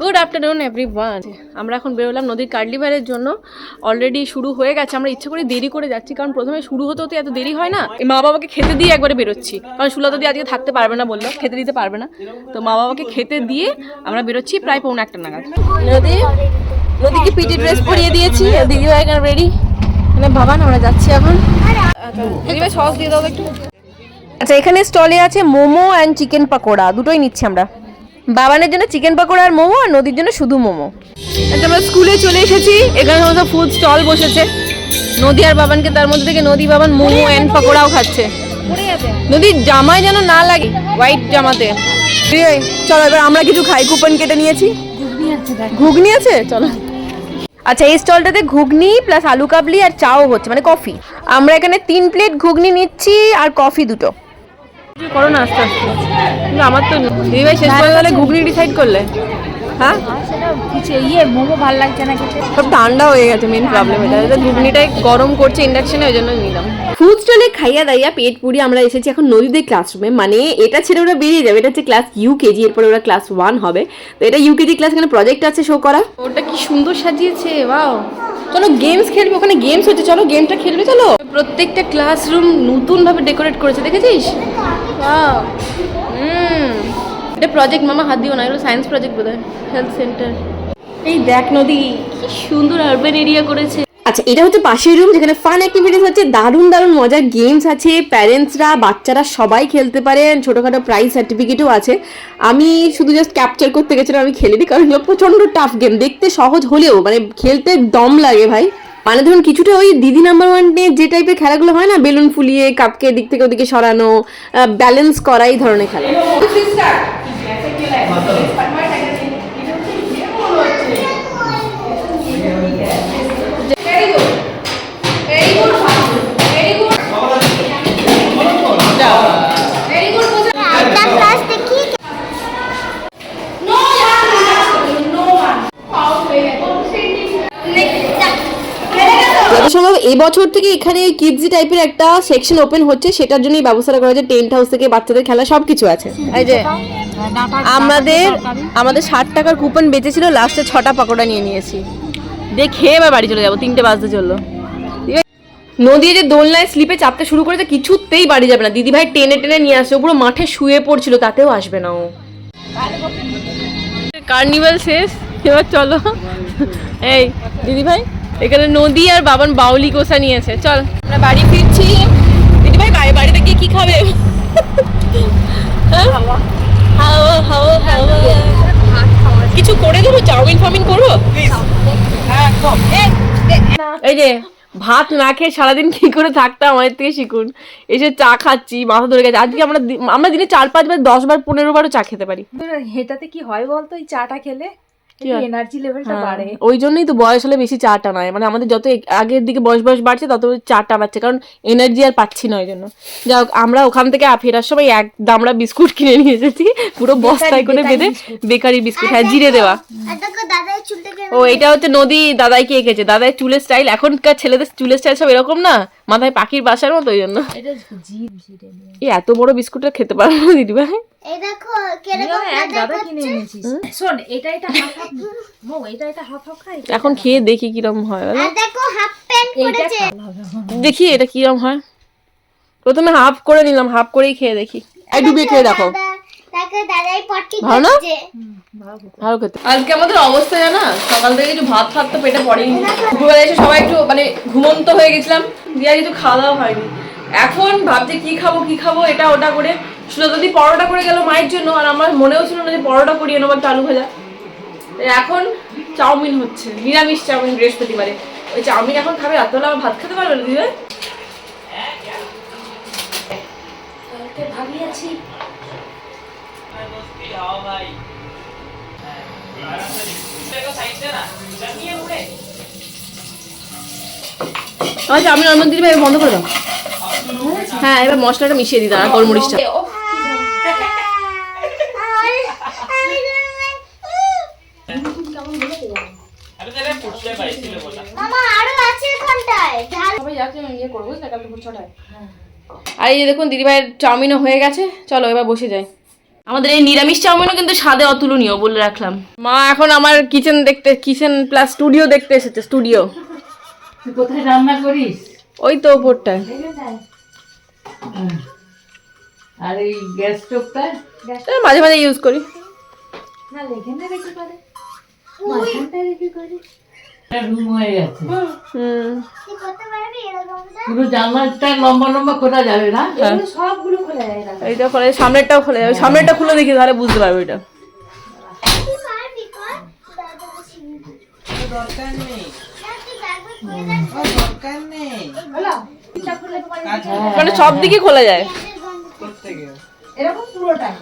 Good afternoon everyone আমরা এখন বেরোলাম নদীর কার্লিভারের জন্য। অলরেডি শুরু হয়ে গেছে। আমরা ইচ্ছে করে দেরি করে যাচ্ছি, কারণ প্রথমে শুরু হতে হতে এত দেরি হয় না। মা বাবাকে খেতে দিয়ে একবারে বেরোচ্ছি। কারণ সুলতা দিয়ে আজকে থাকতে পারবে না বলল, খেতে দিতে পারবে না। তো মা বাবাকে খেতে দিয়ে আমরা বেরোচ্ছি প্রায় পৌনে একটা নাগাদ। নদী, নদীকে পিটি ড্রেস পরিয়ে দিয়েছি। দিদি ভাই এখানে রেডি মানে বাবান আমরা যাচ্ছি এখন। সস দিয়ে দাও একটু। আচ্ছা এখানে স্টলে আছে মোমো অ্যান্ড চিকেন পাকোড়া, দুটোই নিচ্ছি আমরা। বাবানের জন্য চিকেন পাকোড়া আর মোমো আর নদীর জন্য শুধু মোমো। আচ্ছা আমরা স্কুলে চলে এসেছি এখানে সমস্ত ফুড স্টল বসেছে। নদী আর বাবানকে তার মধ্যে থেকে নদী বাবান মোমো অ্যান্ড পাকোড়াও খাচ্ছে। নদীর জামায় যেন না লাগে হোয়াইট জামাতে। চলো এবার আমরা কিছু খাই কুপন কেটে নিয়েছি। ঘুগনি আছে চলো। আচ্ছা এই স্টলটাতে ঘুগনি প্লাস আলু কাবলি আর চাও হচ্ছে মানে কফি আমরা এখানে তিন প্লেট ঘুগনি নিচ্ছি আর কফি দুটো। করো না আস্তে আস্তে। কিন্তু আমার তো দিদি ভাই শেষ করে তাহলে ঘুগনি ডিসাইড করলে। হ্যাঁ? ইয়ে মোমো ভালো লাগছে না খেতে সব ঠান্ডা হয়ে গেছে মেন প্রবলেম এটা এটা ঘুগনিটাই গরম করছে ইন্ডাকশনে ওই জন্য নিলাম। ফুড স্টলে খাইয়া দাইয়া পেট পুরি আমরা এসেছি এখন নদীদের ক্লাসরুমে মানে এটা ছেড়ে ওরা বেরিয়ে যাবে। এটা হচ্ছে ক্লাস ইউকেজি এরপরে ওরা ক্লাস ওয়ান হবে। তো এটা ইউকেজি ক্লাস এখানে প্রজেক্ট আছে শো করা ওটা কি সুন্দর সাজিয়েছে ওয়াও চলো গেমস খেলবে ওখানে গেমস হচ্ছে। চলো গেমটা খেলবে চলো। প্রত্যেকটা ক্লাসরুম নতুন ভাবে ডেকোরেট করেছে দেখেছিস? এটা প্রজেক্ট মামা হাত দিও না, এগুলো সায়েন্স প্রজেক্ট বোধ হেলথ সেন্টার এই দেখ নদী, কি সুন্দর আরবান এরিয়া করেছে। আচ্ছা এটা হচ্ছে পাশের রুম যেখানে ফান অ্যাক্টিভিটিস হচ্ছে, দারুণ দারুণ মজার গেমস আছে প্যারেন্টসরা বাচ্চারা সবাই খেলতে পারেন ছোটোখাটো প্রাইজ সার্টিফিকেটও আছে। আমি শুধু জাস্ট ক্যাপচার করতে গেছিলাম, আমি খেলিনি, কারণ প্রচণ্ড টাফ গেম দেখতে সহজ হলেও মানে খেলতে দম লাগে ভাই। মানে ধরুন কিছুটা ওই দিদি নাম্বার ওয়ান যে টাইপের খেলাগুলো হয় না, বেলুন ফুলিয়ে কাপকে দিক থেকে ওদিকে সরানো ব্যালেন্স করা এই ধরনের খেলা। যত সম্ভব এই বছর থেকে এখানে কিডজি টাইপের একটা সেকশন ওপেন হচ্ছে সেটার জন্যই ব্যবস্থা করা হয়েছে। টেন্ট হাউস থেকে বাচ্চাদের খেলা সব কিছু আছে। এই যে আমাদের আমাদের ষাট টাকার কুপন বেঁচেছিল লাস্টে ছটা পাকোড়া নিয়ে নিয়েছি। দিয়ে খেয়ে এবার বাড়ি চলে যাব তিনটে বাজতে চলল। ঠিক আছে? নদী যে দোলনায় স্লিপে চাপতে শুরু করেছে কিছুতেই বাড়ি যাবে না। দিদি ভাই টেনে টেনে নিয়ে আসছে পুরো মাঠে শুয়ে পড়ছিল তাতেও আসবে না ও। কার্নিভাল শেষ এবার চলো। এই দিদি ভাই এখানে নদী আর বাবান বাউলি কোষা নিয়েছে। চল আমরা বাড়ি ফিরছি। দিদি ভাই বাড়ি বাড়িতে গিয়ে কি খাবে? হ্যাঁ? কিছু করে দেবো? চাউমিন ফাউমিন করব? এই যে ভাত না খেয়ে সারাদিন কি করে থাকতাম আমাদের থেকে শিখুন। এসে চা খাচ্ছি মাথা ধরে গেছে। আজকে আমরা আমরা দিনে চার পাঁচবার দশ বার পনেরো বারও চা খেতে পারি। এটাতে কি হয় বলতো? এই চাটা খেলে কি হয়? এনার্জি লেভেলটা হ্যাঁ, বাড়ে। ওই জন্যই তো বয়স হলে বেশি চা টানায় মানে আমাদের যত আগের দিকে বয়স বয়স বাড়ছে তত চা টানাচ্ছে কারণ এনার্জি আর পাচ্ছি না ওই জন্য। যাই হোক আমরা ওখান থেকে ফেরার সময় এক দামড়া বিস্কুট কিনে নিয়ে এসেছি। পুরো বস্তায় করে বেঁধে বেকারি বিস্কুট। হ্যাঁ জিরে দেওয়া। চুল থেকে ও এটা হচ্ছে নদী দাদাইকে এঁকেছে। দাদাই চুলের স্টাইল এখনকার ছেলেদের চুলের স্টাইল সব এরকম না? মাথায় পাখির বাসার মতো ওই জন্য। এত বড় বিস্কুটটা খেতে পারবে না দিদি ভাই। এই দেখো কীরকম এক দাদা দাদা কিনে এনেছিস। শোন এটা এটা হাফ হাফ মো এটা এটা হাফ হাফ খাই। এখন খেয়ে দেখি কিরম হয় দেখো এটা কিরম হয়। প্রথমে হাফ করে নিলাম হাফ করেই খেয়ে দেখি। ডুবিয়ে খেয়ে দেখো। আজকে আমাদের অবস্থা জানা? সকাল থেকে কিছু ভাত ফাত তো পেটে পড়েনি। দুপুরবেলা এসে সবাই একটু মানে ঘুমন্ত হয়ে গেছিলাম। দিয়ে আর কিছু খাওয়া দাওয়া হয়নি। এখন ভাবছি কি খাব কি খাব এটা ওটা করে। সুলতাদি পরোটা করে গেল মায়ের জন্য আর আমার মনেও ছিল না যে পরোটা করিয়ে নেব একটা আলু ভাজা। এখন চাউমিন হচ্ছে নিরামিষ চাউমিন বৃহস্পতিবারে। ওই চাউমিন এখন খাবে রাত্রেবেলা আমার ভাত খেতে পারবে না দিদি ভাই? আচ্ছা আমি নর্মাল দিদি ভাই বন্ধ করে দাও। হ্যাঁ এবার মশলাটা মিশিয়ে দিই দাঁড়া গোলমরিচটা। মামা আরও আছে এখানটায়। ঝাল সবাই যাচ্ছে আমি ইয়ে আর এই যে দেখুন দিদিভাইয়ের চাউমিনও হয়ে গেছে। চলো এবার বসে যাই। আমাদের এই নিরামিষ চাউমিনও কিন্তু স্বাদে অতুলনীয় বলে রাখলাম। মা এখন আমার কিচেন দেখতে কিচেন প্লাস স্টুডিও দেখতে এসেছে স্টুডিও কোথায় রান্না করিস? ওই তো ওপরটায়। আর এই গ্যাস স্টোভটা? মাঝে মাঝে ইউজ করি। না এখানে রেখে করে রেখে করে রুম হয়ে গেছে। হুম। তুই করতে পারবি এরকমটা পুরো জানলাটা লম্বা লম্বা খোলা যাবে না? সবগুলো খোলা যায় এইটা খোলে সামনেরটাও খোলে যাবে। সামনেরটা খুলে দেখি তাহলে বুঝতে পারবে এটা। দরকার নেই দরকার নেই মানে সব দিকে খোলা যায়। গেলে এরকম পুরোটাই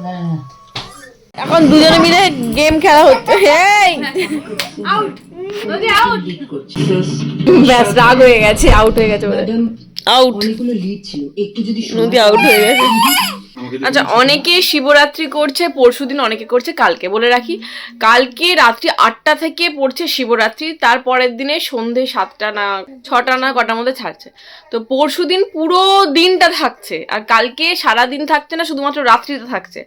হ্যাঁ। এখন দুজনে মিলে গেম খেলা হচ্ছে। এই ব্যাস রাগ হয়ে গেছে আউট হয়ে গেছে বলে আউট নদী আউট হয়ে গেছে। আচ্ছা অনেকে শিবরাত্রি করছে পরশুদিন অনেকে করছে কালকে বলে রাখি। কালকে রাত্রি আটটা থেকে পড়ছে শিবরাত্রি তার পরের দিনে সন্ধে সাতটা না ছটা না কটার মধ্যে ছাড়ছে। তো পরশুদিন পুরো দিনটা থাকছে আর কালকে সারা দিন থাকছে না শুধুমাত্র রাত্রিতে থাকছে।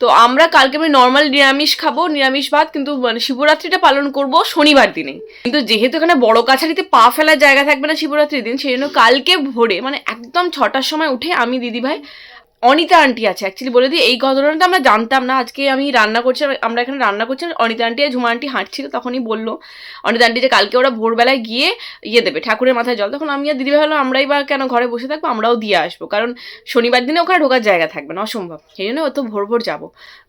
তো আমরা কালকে আমি নর্মাল নিরামিষ খাব নিরামিষ ভাত কিন্তু মানে শিবরাত্রিটা পালন করব শনিবার দিনেই। কিন্তু যেহেতু এখানে বড় কাছারিতে পা ফেলার জায়গা থাকবে না শিবরাত্রির দিন সেই জন্য কালকে ভোরে মানে একদম ছটার সময় উঠে আমি দিদিভাই অনিতা আন্টি আছে। অ্যাকচুয়ালি বলে দিই, এই ঘটনাটা আমরা জানতাম না। আজকে আমি রান্না করছি আমরা এখানে রান্না করছি অনিতা আন্টি আর ঝুমা আন্টি হাঁটছিল, তখনই বলল অনিতা আন্টি যে কালকে ওরা ভোরবেলায় গিয়ে ইয়ে দেবে, ঠাকুরের মাথায় জল। তখন আমি আর দিদিভাই হলো আমরাই বা কেন ঘরে বসে থাকব, আমরাও দিয়ে আসব। কারণ শনিবার দিনে ওখানে ঢোকার জায়গা থাকবে না, অসম্ভব। সেই জন্য অত ভোর ভোর যাব।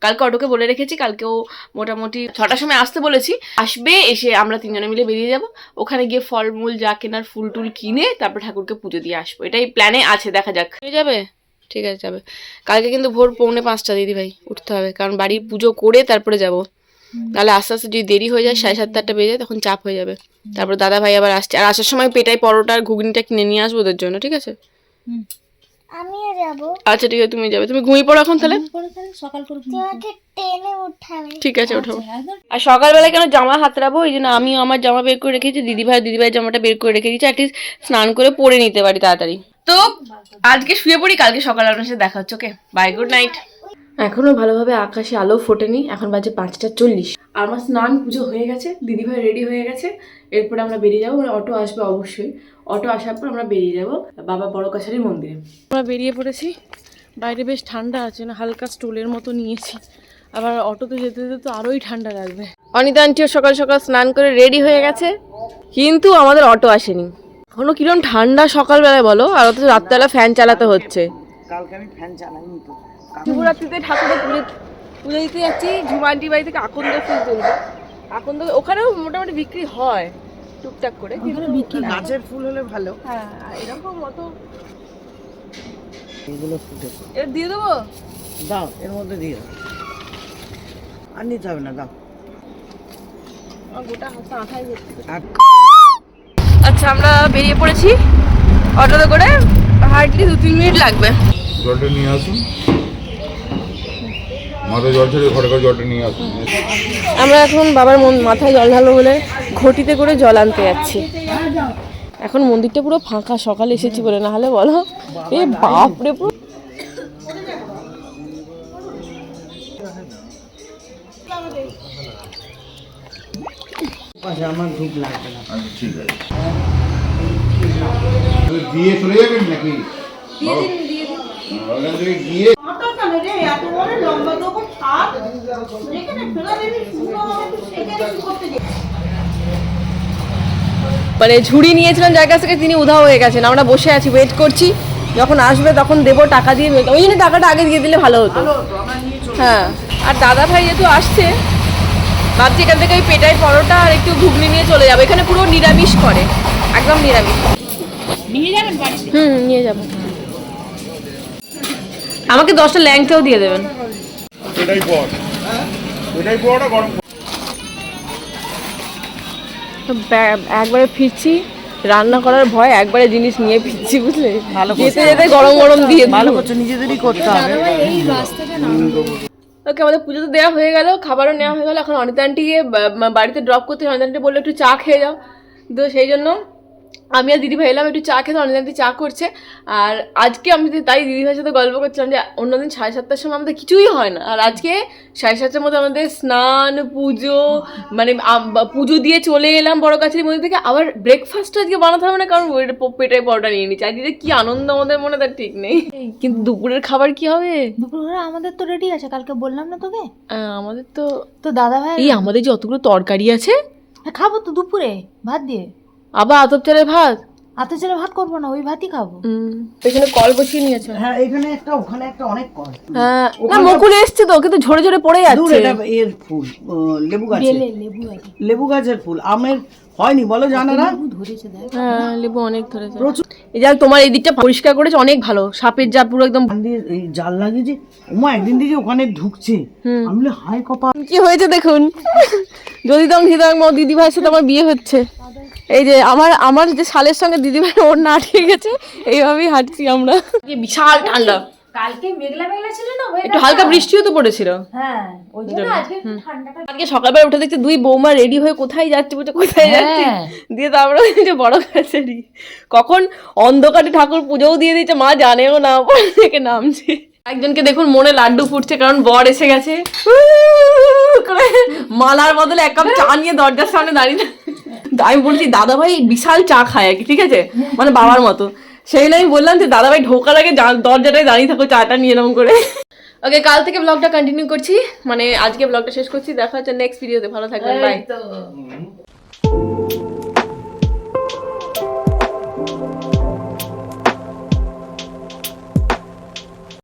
কালকে অটোকে বলে রেখেছি, কালকে ও মোটামুটি ছটার সময় আসতে বলেছি। আসবে, এসে আমরা তিনজনে মিলে বেরিয়ে যাব। ওখানে গিয়ে ফলমূল, যা কেনার ফুল টুল কিনে তারপর ঠাকুরকে পুজো দিয়ে আসব। এটাই প্ল্যানে আছে, দেখা যাক। হয়ে যাবে? ঠিক আছে যাবে। কালকে কিন্তু ভোর পৌনে পাঁচটা দিদি ভাই উঠতে হবে। কারণ বাড়ির পুজো করে তারপরে যাব। নাহলে আস্তে আস্তে যদি দেরি হয়ে যায় সাড়ে সাতটা আটটা বেজে যায় তখন চাপ হয়ে যাবে। তারপর দাদা ভাই আবার আসছে। আর আসার সময় পেটাই পরোটা আর ঘুগনিটা কিনে নিয়ে আসব ওদের জন্য ঠিক আছে? আমিও যাব। আচ্ছা ঠিক আছে তুমি যাবে। তুমি ঘুমিয়ে পড়ো এখন তাহলে? সকাল করে টেনে উঠাবি। ঠিক আছে ওঠাবো আর সকালবেলা কেন জামা হাতড়াবো এই জন্য আমিও আমার জামা বের করে রেখেছি দিদিভাই দিদিভাই জামাটা বের করে রেখে দিয়েছি। অ্যাটলিস্ট স্নান করে পরে নিতে পারি তাড়াতাড়ি। তো আজকে শুয়ে পড়ি কালকে সকালে আপনার সাথে দেখা হচ্ছে ওকে বাই গুড নাইট এখনও ভালোভাবে আকাশে আলো ফোটেনি এখন বাজে পাঁচটা চল্লিশ। আমার স্নান পুজো হয়ে গেছে দিদিভাই রেডি হয়ে গেছে এরপরে আমরা বেরিয়ে যাব মানে অটো আসবে অবশ্যই। অটো আসার পর আমরা বেরিয়ে যাব বাবা বড় কাছারি মন্দিরে। আমরা বেরিয়ে পড়েছি বাইরে বেশ ঠান্ডা আছে না হালকা স্টুলের মতো নিয়েছি। আবার অটোতে যেতে যেতে তো আরোই ঠান্ডা লাগবে। অনিতা আন্টিও সকাল সকাল স্নান করে রেডি হয়ে গেছে কিন্তু আমাদের অটো আসেনি। এখনও কিরম ঠান্ডা সকালবেলায় বলো আর অথচ রাত্রেবেলা ফ্যান চালাতে হচ্ছে। কালকে আমি ফ্যান চালাইনি তো। শিবরাত্রিতে ঠাকুরের পুজো পুজো দিতে যাচ্ছি ঝুমা বাড়ি থেকে আকন্দ ফুল তুলবো। আকন্দ ওখানেও মোটামুটি বিক্রি হয় টুকটাক করে কিন্তু বিক্রি গাছের ফুল হলে ভালো। হ্যাঁ আর এরকম মতো এগুলো ফুটেছে এটা দিয়ে দেবো? দাও এর মধ্যে দিয়ে দাও। আর নিতে হবে না দাও। গোটা হাতে আঠাই যাচ্ছে আর আমরা বেরিয়ে পড়েছি অটোতে করে হার্ডলি দু তিন মিনিট লাগবে। জলটা নিয়ে আসুন। মাথায় জল ছেড়ে ঘরে ঘরে জলটা নিয়ে আসুন। আমরা এখন বাবার মন মাথায় জল ঢালো বলে ঘটিতে করে জল আনতে যাচ্ছি। এখন মন্দিরটা পুরো ফাঁকা সকালে এসেছি বলে। না হলে বলো এ বাপ রে পুরো আমার ধূপ লাগবে না। আচ্ছা ঠিক আছে। দিয়ে চলে যাবেন নাকি? ওখান থেকে গিয়ে? মানে ঝুড়ি নিয়েছিলাম যার কাছ থেকে তিনি উধাও হয়ে গেছেন। আমরা বসে আছি ওয়েট করছি। যখন আসবে তখন দেবো টাকা দিয়ে ওই জন্য টাকাটা আগে দিয়ে দিলে ভালো হতো। হ্যাঁ। আর দাদা ভাই যেহেতু আসছে ভাবছি এখান থেকে ওই পেটাই পরোটা আর একটু ঘুগনি নিয়ে চলে যাব। এখানে পুরো নিরামিষ করে একদম নিরামিষ। নিয়ে যাবেন বাড়িতে? হুম নিয়ে যাব। আমাকে দশটা ল্যাংচাও দিয়ে দেবেন। এটাই পর এটাই পরটা গরম? তো একবারে ফিরছি। রান্না করার ভয় একবারে জিনিস নিয়ে ফিরছি বুঝলে? ভালো যেতে যেতে গরম গরম দিয়ে ভালো করছ নিজেদেরই করতে হবে। ওকে আমাদের পুজো তো দেওয়া হয়ে গেল খাবারও নেওয়া হয়ে গেল। এখন অনিতা আন্টিকে বা- বা- বাড়িতে ড্রপ করতে অনিতা আন্টি বলল একটু চা খেয়ে যাও। তো সেই জন্য আমি আর দিদিভাই এলাম একটু চা খেতে অনেকদিন চা করছে। আর আজকে আমি তাই দিদিভাইয়ের সাথে গল্প করছিলাম যে অন্যদিন সাড়ে সাতটার সময় আমাদের কিছুই হয় না। আর আজকে সাড়ে সাতটার মধ্যে আমাদের স্নান পুজো মানে পুজো দিয়ে চলে এলাম বড় কাছের মধ্যে থেকে। আবার ব্রেকফাস্টটা আজকে বানাতে হবে না কারণ ওই প- পেটাই পরোটা নিয়ে নিচ্ছি। আজকে কি আনন্দ আমাদের মনে তার ঠিক নেই। কিন্তু দুপুরের খাবার কি হবে? দুপুরবেলা আমাদের তো রেডি আছে কালকে বললাম না তোকে। আমাদের তো তো দাদা ভাই এই আমাদের যে অতগুলো তরকারি আছে। খাব তো দুপুরে ভাত দিয়ে। আবার আতপ চালের ভাত? আতে চালের ভাত করব না ওই ভাতই খাব। পেছনে কল বসিয়ে নিয়েছে? হ্যাঁ এখানে একটা ওখানে একটা অনেক কল। হ্যাঁ না মুকুল এসছে তো কিন্তু ঝরে ঝরে পড়ে দূর যাচ্ছে। এটা এর ফুল লেবু গাছের। বেলে লেবু আছে। লেবু গাছের ফুল আমের হয়নি বলো জানা না লেবু হ্যাঁ লেবু অনেক ধরেছে। প্রচুর এই যাক তোমার এই দিকটা পরিষ্কার করেছে অনেক ভালো। সাপের যা পুরো একদম এই জাল লাগিয়েছে। ওমা একদিন থেকে ওখানে ঢুকছে। আমি বলি, হাই কপা কি হয়েছে দেখুন? যদি তখন হৃদয় মা দিদি ভাইয়ের সাথে আমার বিয়ে হচ্ছে। এই যে আমার আমার যে শালের সঙ্গে দিদি ভাই ওর না আটকে গেছে এইভাবেই হাঁটছি আমরা। বিশাল ঠান্ডা। কালকে মেঘলা মেঘলা ছিল না একটু হালকা বৃষ্টিও তো পড়েছিল। হ্যাঁ ওই জন্য আজকে ঠান্ডাটা আজকে সকালবেলা উঠে দেখছি দুই বৌমা রেডি হয়ে কোথায় যাচ্ছে বলছে কোথায় যাচ্ছে? হ্যাঁ। দিয়ে তারপরে ওই যে বড় কাছেরই কখন অন্ধকারে ঠাকুর পুজোও দিয়ে দিচ্ছে মা জানেও না পরে থেকে নামছে। একজনকে দেখুন মনে লাড্ডু ফুটছে কারণ বর এসে গেছে। মালার বদলে এক কাপ চা নিয়ে দরজার সামনে দাঁড়িয়ে। আমি বলছি দাদা ভাই বিশাল চা খায় আর কি ঠিক আছে? মানে বাবার মতো। সেই জন্য আমি বললাম যে দাদা ভাই ঢোকার আগে দরজাটায় দাঁড়িয়ে থাকো চাটা নিয়ে এরকম করে। ওকে কাল থেকে ব্লগটা কন্টিনিউ করছি। মানে আজকে ব্লগটা শেষ করছি। দেখা হচ্ছে নেক্সট ভিডিওতে ভালো থাকবেন বাই